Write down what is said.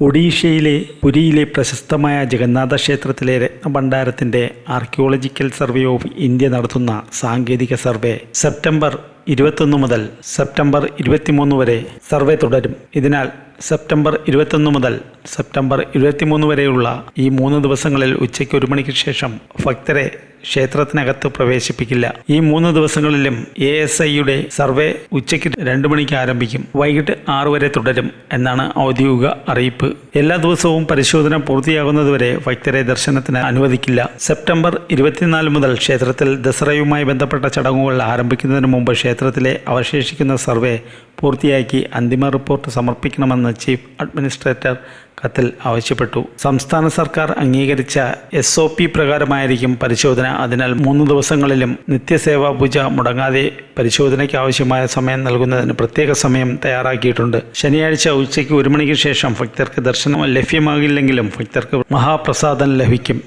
ഒഡീഷയിലെ പുരിയിലെ പ്രശസ്തമായ ജഗന്നാഥ ക്ഷേത്രത്തിലെ രത്നഭണ്ഡാരത്തിന്റെ ആർക്കിയോളജിക്കൽ സർവേ ഓഫ് ഇന്ത്യ നടത്തുന്ന സാങ്കേതിക സർവേ സെപ്റ്റംബർ ഇരുപത്തൊന്ന് മുതൽ സെപ്റ്റംബർ ഇരുപത്തിമൂന്ന് വരെ സർവേ തുടരും. ഇതിനാൽ സെപ്റ്റംബർ ഇരുപത്തൊന്ന് മുതൽ സെപ്റ്റംബർ ഇരുപത്തിമൂന്ന് വരെയുള്ള ഈ മൂന്ന് ദിവസങ്ങളിൽ ഉച്ചയ്ക്ക് ഒരു മണിക്ക് ശേഷം ഭക്തരെ ക്ഷേത്രത്തിനകത്ത് പ്രവേശിപ്പിക്കില്ല. ഈ മൂന്ന് ദിവസങ്ങളിലും എ എസ് ഐയുടെ സർവേ ഉച്ചയ്ക്ക് രണ്ട് മണിക്ക് ആരംഭിക്കും. വൈകിട്ട് ആറു വരെ തുടരും എന്നാണ് ഔദ്യോഗിക അറിയിപ്പ്. എല്ലാ ദിവസവും പരിശോധന പൂർത്തിയാകുന്നതുവരെ ഭക്തരെ ദർശനത്തിന് അനുവദിക്കില്ല. സെപ്റ്റംബർ ഇരുപത്തിനാല് മുതൽ ക്ഷേത്രത്തിൽ ദസറയുമായി ബന്ധപ്പെട്ട ചടങ്ങുകൾ ആരംഭിക്കുന്നതിന് മുമ്പ് ക്ഷേത്രത്തിലെ അവശേഷിക്കുന്ന സർവേ പൂർത്തിയാക്കി അന്തിമ റിപ്പോർട്ട് സമർപ്പിക്കണമെന്ന് ചീഫ് അഡ്മിനിസ്ട്രേറ്റർ കത്തിൽ ആവശ്യപ്പെട്ടു. സംസ്ഥാന സർക്കാർ അംഗീകരിച്ച എസ് പ്രകാരമായിരിക്കും പരിശോധന അതിനാൽ മൂന്ന് ദിവസങ്ങളിലും നിത്യസേവാ പൂജ മുടങ്ങാതെ പരിശോധനയ്ക്ക് ആവശ്യമായ സമയം നൽകുന്നതിന് പ്രത്യേക സമയം തയ്യാറാക്കിയിട്ടുണ്ട്. ശനിയാഴ്ച ഉച്ചയ്ക്ക് ഒരു മണിക്ക് ശേഷം ഭക്തർക്ക് ദർശനം ലഭ്യമാകില്ലെങ്കിലും ഭക്തർക്ക് മഹാപ്രസാദം ലഭിക്കും.